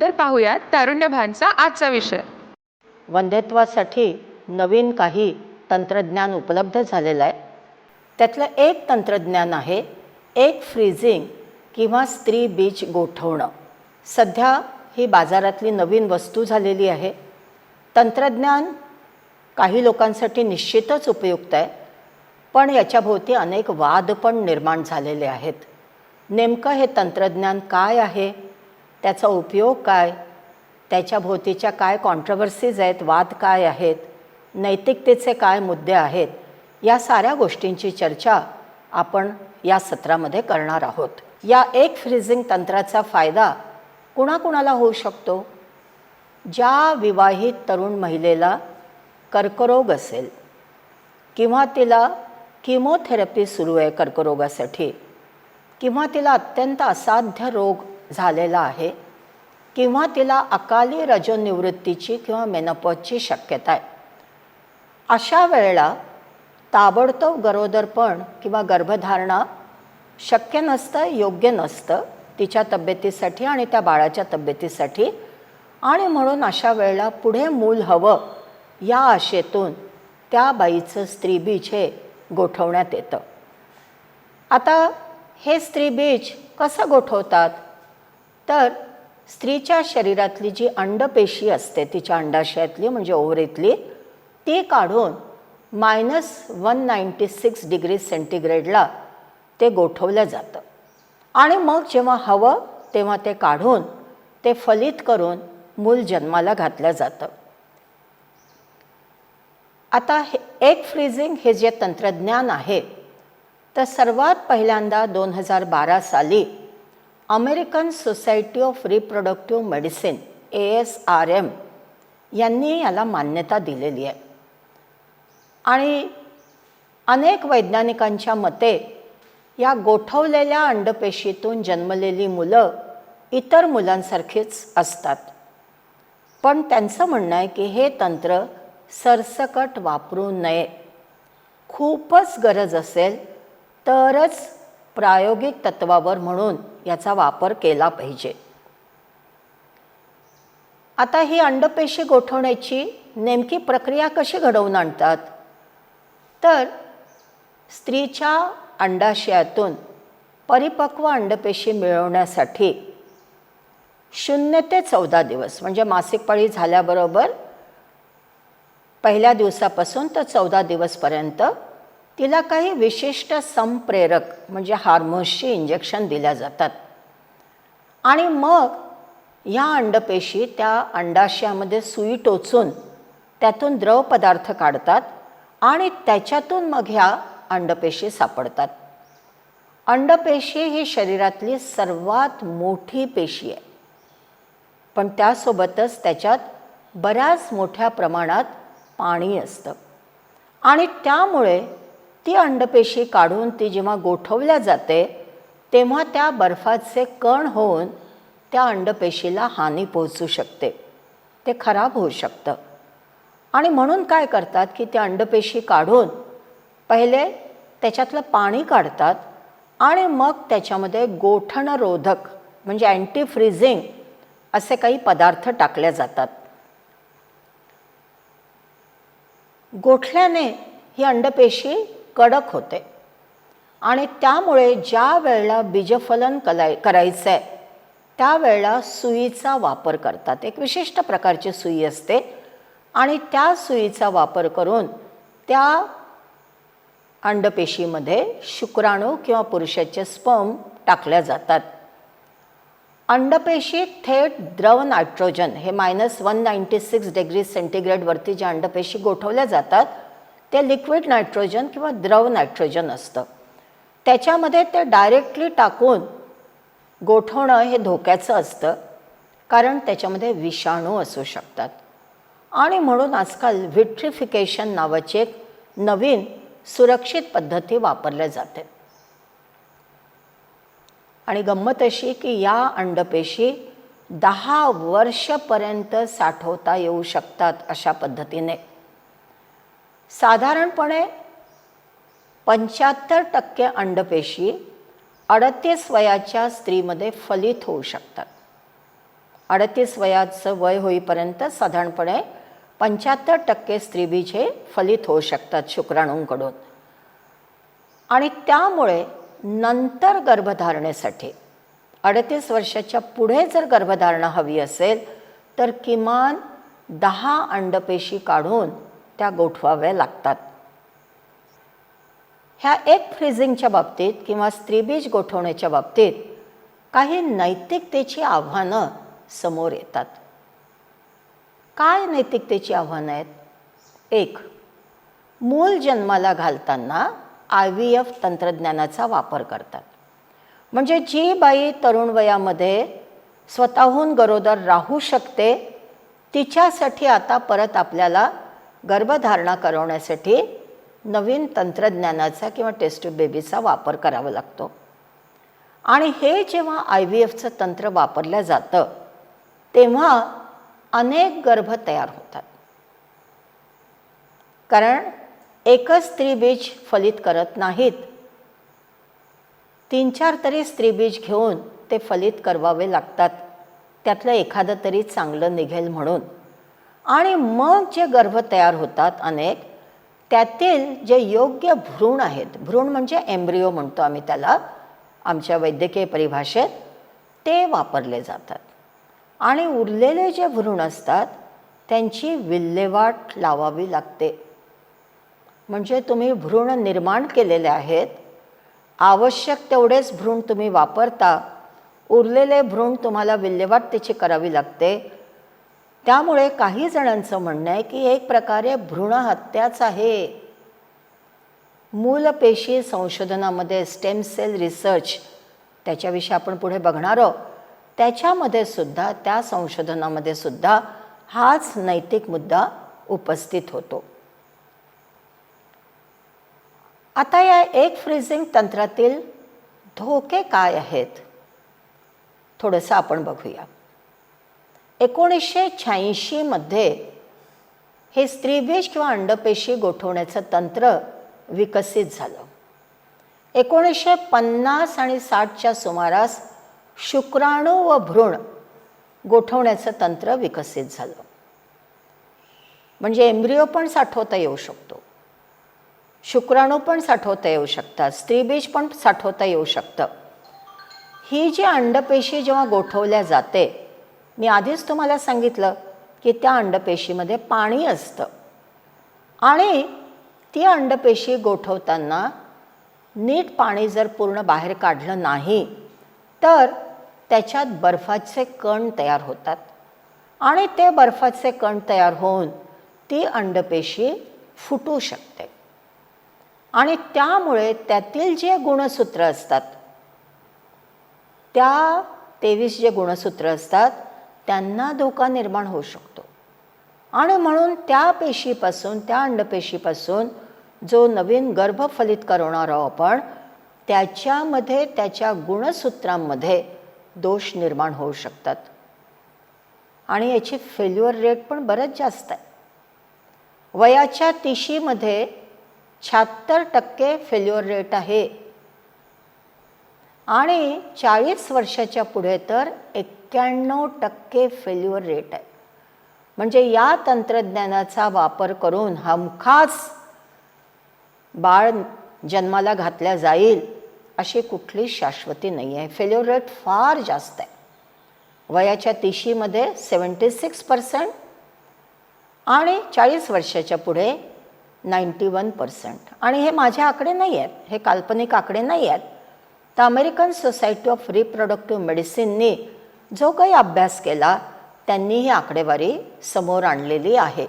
तर पाहूयात तारुण्यभानचा आजचा विषय. वंध्यत्वासाठी नवीन काही तंत्रज्ञान उपलब्ध झालेलं आहे. त्यातलं एक तंत्रज्ञान आहे एक फ्रीजिंग किंवा स्त्री बीज गोठवणं. सध्या ही बाजारातली नवीन वस्तू झालेली आहे. तंत्रज्ञान काही लोकांसाठी निश्चितच उपयुक्त आहे पण याच्याभोवती अनेक वाद पण निर्माण झालेले आहेत. नेमकं हे तंत्रज्ञान काय आहे? त्याचा उपयोग काय? त्याच्या भोवतीच्या काय कॉन्ट्रवर्सीज आहेत? वाद काय आहेत? नैतिकतेचे काय मुद्दे आहेत? या साऱ्या गोष्टींची चर्चा आपण या सत्रामध्ये करणार आहोत. या एक फ्रीजिंग तंत्राचा फायदा कुणाकुणाला होऊ शकतो? ज्या विवाहित तरुण महिलेला कर्करोग असेल किंवा तिला किमोथेरपी सुरू आहे कर्करोगासाठी किंवा तिला अत्यंत असाध्य रोग झालेला आहे किंवा तिला अकाली रजोनिवृत्तीची किंवा मेनपॉजची शक्यता आहे. अशा वेळेला ताबडतोब गरोदरपण किंवा गर्भधारणा शक्य नसतं योग्य नसतं तिच्या तब्येतीसाठी आणि त्या बाळाच्या तब्येतीसाठी. आणि म्हणून अशा वेळेला पुढे मूल हवं या आशेतून त्या बाईचं स्त्रीबीज हे गोठवण्यात येतं. आता हे स्त्रीबीज कसं गोठवतात? तर स्त्रीच्या शरीरातली जी अंडपेशी असते तिच्या अंडाशयातली म्हणजे ओव्हरीतली ती काढून minus one ninety six degree सेंटीग्रेडला ते गोठवलं जातं. आणि मग जेव्हा हवं तेव्हा ते काढून ते फलित करून मूल जन्माला घातलं जातं. आता हे एक फ्रीजिंग हे जे तंत्रज्ञान आहे तर सर्वात पहिल्यांदा दोन हजार बारा साली American Society of Reproductive Medicine A S R M यांनी याला मान्यता दिलेली आहे. आणि अनेक वैज्ञानिकांच्या मते या गोठवलेल्या अंडपेशीतून जन्मलेली मुलं इतर मुलांसारखीच असतात. पण त्यांचं म्हणणं आहे की हे तंत्र सरसकट वापरू नये. खूपच गरज असेल तरच प्रायोगिक तत्वावर म्हणून याचा वापर केला पाहिजे. आता ही अंडपेशी गोठवण्याची नेमकी प्रक्रिया कशी घडवून आणतात? तर स्त्रीच्या अंडाशयातून परिपक्व अंडपेशी मिळवण्यासाठी शून्य ते चौदा दिवस म्हणजे मासिक पाळी झाल्याबरोबर पहिल्या दिवसापासून तर चौदा दिवसपर्यंत तिला काही विशिष्ट संप्रेरक म्हणजे हार्मोन्सची इंजेक्शन दिल्या जातात. आणि मग ह्या अंडपेशी त्या अंडाशयामध्ये सुई टोचून त्यातून द्रव पदार्थ काढतात आणि त्याच्यातून मग ह्या अंडपेशी सापडतात. अंडपेशी ही शरीरातली सर्वात मोठी पेशी आहे. पण त्यासोबतच त्याच्यात बऱ्याच मोठ्या प्रमाणात पाणी असतं. आणि त्यामुळे ती अंडपेशी काढून ती जेव्हा गोठवल्या जाते तेव्हा त्या बर्फाचे कण होऊन त्या अंडपेशीला हानी पोहोचू शकते. ते खराब होऊ शकतं. आणि म्हणून काय करतात की त्या अंडपेशी काढून पहिले त्याच्यातलं पाणी काढतात आणि मग त्याच्यामध्ये गोठणरोधक म्हणजे अँटी फ्रीझिंग असे काही पदार्थ टाकले जातात. गोठल्याने ही अंडपेशी कडक होते. आणि त्यामुळे ज्या वेळेला बीजफलन कलाय करायचं आहे त्यावेळेला सुईचा वापर करतात. एक विशिष्ट प्रकारची सुई असते. आणि त्या सुईचा वापर करून त्या अंडपेशीमध्ये शुक्राणू किंवा पुरुषाचे स्पर्म टाकल्या जातात. अंडपेशी थेट द्रव नायट्रोजन हे minus one ninety six degree सेंटीग्रेडवरती ज्या अंडपेशी गोठवल्या जातात ते लिक्विड नायट्रोजन किंवा द्रव नायट्रोजन असतं. त्याच्यामध्ये ते डायरेक्टली टाकून गोठवणं हे धोक्याचं असतं कारण त्याच्यामध्ये विषाणू असू शकतात. आणि म्हणून आजकाल व्हिट्रिफिकेशन नावाची एक नवीन सुरक्षित पद्धती वापरल्या जाते. आणि गंमत अशी की या अंडपेशी दहा वर्षपर्यंत साठवता येऊ शकतात अशा पद्धतीने. साधारणपणे पंच्याहत्तर टक्के अंडपेशी अडतीस वयाच्या स्त्रीमध्ये फलित होऊ शकतात. अडतीस वयाचं वय होईपर्यंत साधारणपणे पंच्याहत्तर टक्के स्त्रीबीज हे फलित होऊ शकतात शुक्राणूंकडून. आणि त्यामुळे नंतर गर्भधारणेसाठी अडतीस वर्षाच्या पुढे जर गर्भधारणा हवी असेल तर किमान दहा अंडपेशी काढून त्या गोठवाव्या लागतात. ह्या एक फ्रीजिंगच्या बाबतीत किंवा स्त्रीबीज गोठवण्याच्या बाबतीत काही नैतिकतेची आव्हानं समोर येतात. काय नैतिकतेची आव्हानं आहेत? एक मूल जन्माला घालताना आय व्ही एफ तंत्रज्ञानाचा वापर करतात. म्हणजे जी बाई तरुण वयामध्ये स्वतःहून गरोदर राहू शकते तिच्यासाठी आता परत आपल्याला गर्भधारणा करवण्यासाठी नवीन तंत्रज्ञानाचा किंवा टेस्ट बेबीचा वापर करावा लागतो. आणि हे जेव्हा आय व्ही एफचं तंत्र वापरलं जातं तेव्हा अनेक गर्भ तयार होतात. कारण एकच स्त्रीबीज फलित करत नाहीत. तीन चार तरी स्त्रीबीज घेऊन ते फलित करवावे लागतात. त्यातलं एखादं तरी चांगलं निघेल म्हणून. आणि मग जे गर्भ तयार होतात अनेक त्यातील जे योग्य भ्रूण आहेत भ्रूण म्हणजे एम्ब्रिओ म्हणतो आम्ही त्याला आमच्या वैद्यकीय परिभाषेत ते वापरले जातात. आणि उरलेले जे भ्रूण असतात त्यांची विल्हेवाट लावावी लागते. म्हणजे तुम्ही भ्रूण निर्माण केलेले आहेत आवश्यक तेवढेच भ्रूण तुम्ही वापरता उरलेले भ्रूण तुम्हाला विल्हेवाट त्याची करावी लागते त्यामुळे काही जणांचं म्हणणं आहे की एक प्रकारे भ्रूणहत्याच आहे. मूलपेशी संशोधनामध्ये स्टेम सेल रिसर्च त्याच्याविषयी आपण पुढे बघणार आहोत. त्याच्यामध्ये सुद्धा त्या संशोधनामध्ये सुद्धा हाच नैतिक मुद्दा उपस्थित होतो. आता या एक फ्रीजिंग तंत्रातील धोके काय आहेत? थोडंसं आपण बघूया. एकोणीसशे शहाऐंशीमध्ये हे स्त्रीबीज किंवा अंडपेशी गोठवण्याचं तंत्र विकसित झालं. एकोणीसशे पन्नास आणि साठच्या सुमारास शुक्राणू व भ्रूण गोठवण्याचं तंत्र विकसित झालं. म्हणजे एम्ब्रिओ पण साठवता येऊ शकतो. शुक्राणू पण साठवता येऊ शकतात. स्त्रीबीज पण साठवता येऊ शकतं. ही जी अंडपेशी जेव्हा गोठवल्या जाते मी आधीच तुम्हाला सांगितलं की त्या अंडपेशीमध्ये पाणी असतं. आणि ती अंडपेशी गोठवताना नीट पाणी जर पूर्ण बाहेर काढलं नाही तर त्याच्यात बर्फाचे कण तयार होतात. आणि ते बर्फाचे कण तयार होऊन ती अंडपेशी फुटू शकते. आणि त्यामुळे त्यातील जे गुणसूत्र असतात त्या तेवीस जे गुणसूत्र असतात त्यांना धोका निर्माण होऊ शकतो. आणि म्हणून त्या पेशीपासून त्या अंडपेशीपासून जो नवीन गर्भ फलित करवणार आहोत आपण त्याच्यामध्ये त्याच्या गुणसूत्रांमध्ये दोष निर्माण होऊ शकतात. आणि याची फेल्युअर रेट पण बरंच जास्त आहे. वयाच्या तिशीमध्ये शहात्तर टक्के फेल्युअर रेट आहे. आणि चाळीस वर्षाच्या पुढे तर एक्क्याण्णव टक्के फेल्युअर रेट आहे. म्हणजे या तंत्रज्ञानाचा वापर करून हमखास बाळ जन्माला घातल्या जाईल अशी कुठली शाश्वती नाही आहे. फेल्युअर रेट फार जास्त आहे. वयाच्या तिशीमध्ये सेवन्टी सिक्स पर्सेंट आणि चाळीस वर्षाच्या पुढे नाईंटी वन पर्सेंट. आणि हे माझे आकडे नाही आहेत. हे काल्पनिक आकडे नाही आहेत. तर अमेरिकन सोसायटी ऑफ रिप्रोडक्टिव्ह मेडिसिननी जो काही अभ्यास केला त्यांनी ही आकडेवारी समोर आणलेली आहे.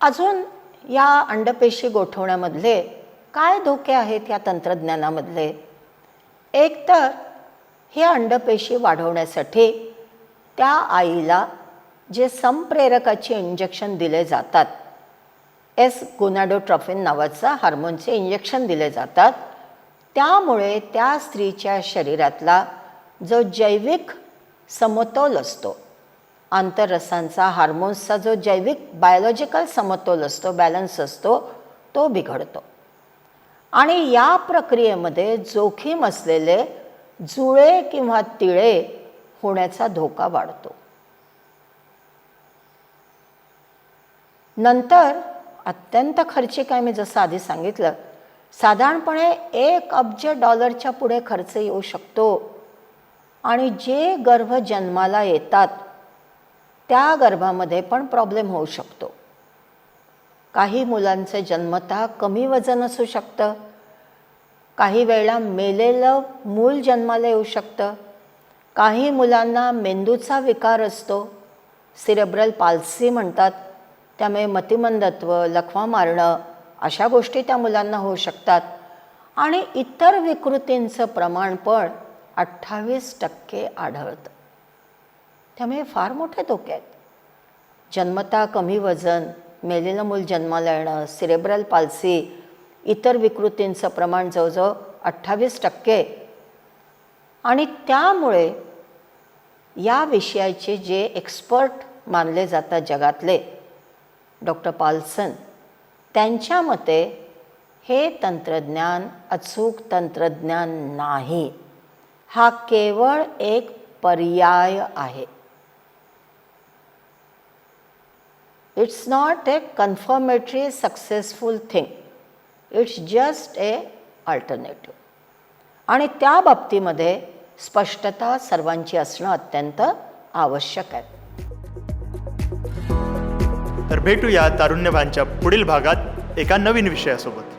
अजून या अंडपेशी गोठवण्यामधले काय धोके आहेत या तंत्रज्ञानामधले? एक तर हे अंडपेशी वाढवण्यासाठी त्या आईला जे संप्रेरकाचे इंजेक्शन दिले जातात एस गोनाडोट्रॉफिन नावाचं हार्मोनचे इंजेक्शन दिले जातात. त्यामुळे त्या स्त्रीच्या शरीरातला जो जैविक समतोल असतो आंतररसांचा हार्मोन्सचा जो जैविक बायोलॉजिकल समतोल असतो बॅलन्स असतो तो बिघडतो. आणि या प्रक्रियेमध्ये जोखीम असलेले जुळे किंवा तिळे होण्याचा धोका वाढतो. नंतर अत्यंत खर्चिक आहे मी जसं आधी सांगितलं. साधारणपणे एक अब्ज डॉलरच्या पुढे खर्च येऊ शकतो. आणि जे गर्भ जन्माला येतात त्या गर्भामध्ये पण प्रॉब्लेम होऊ शकतो. काही मुलांचं जन्मतः कमी वजन असू शकतं. काही वेळेला मेलेलं मूल जन्माला येऊ शकतं. काही मुलांना मेंदूचा विकार असतो. सिरेब्रल पाल्सी म्हणतात. त्यामुळे मतिमंदत्व लखवा मारणं अशा गोष्टी त्या मुलांना होऊ शकतात. आणि इतर विकृतींचं प्रमाण पण अठ्ठावीस टक्के आढळतं. त्यामुळे फार मोठे धोके आहेत. जन्मता कमी वजन मेलेलं मूल जन्माला येणं सिरेब्रल पाल्सी इतर विकृतींचं प्रमाण जवळजवळ अठ्ठावीस टक्के. आणि त्यामुळे या विषयाचे जे एक्सपर्ट मानले जातात जगातले डॉक्टर पाल्सन त्यांच्या मते हे तंत्रज्ञान अचूक तंत्रज्ञान नाही. हा केवळ एक पर्याय आहे. It's not a confirmatory successful thing it's just a alternative आणि त्या बाबतीमध्ये स्पष्टता सर्वांची असणं अत्यंत आवश्यक आहे. तर भेटूया तारुण्यभानच्या पुढील भागात एका नवीन विषयासोबत.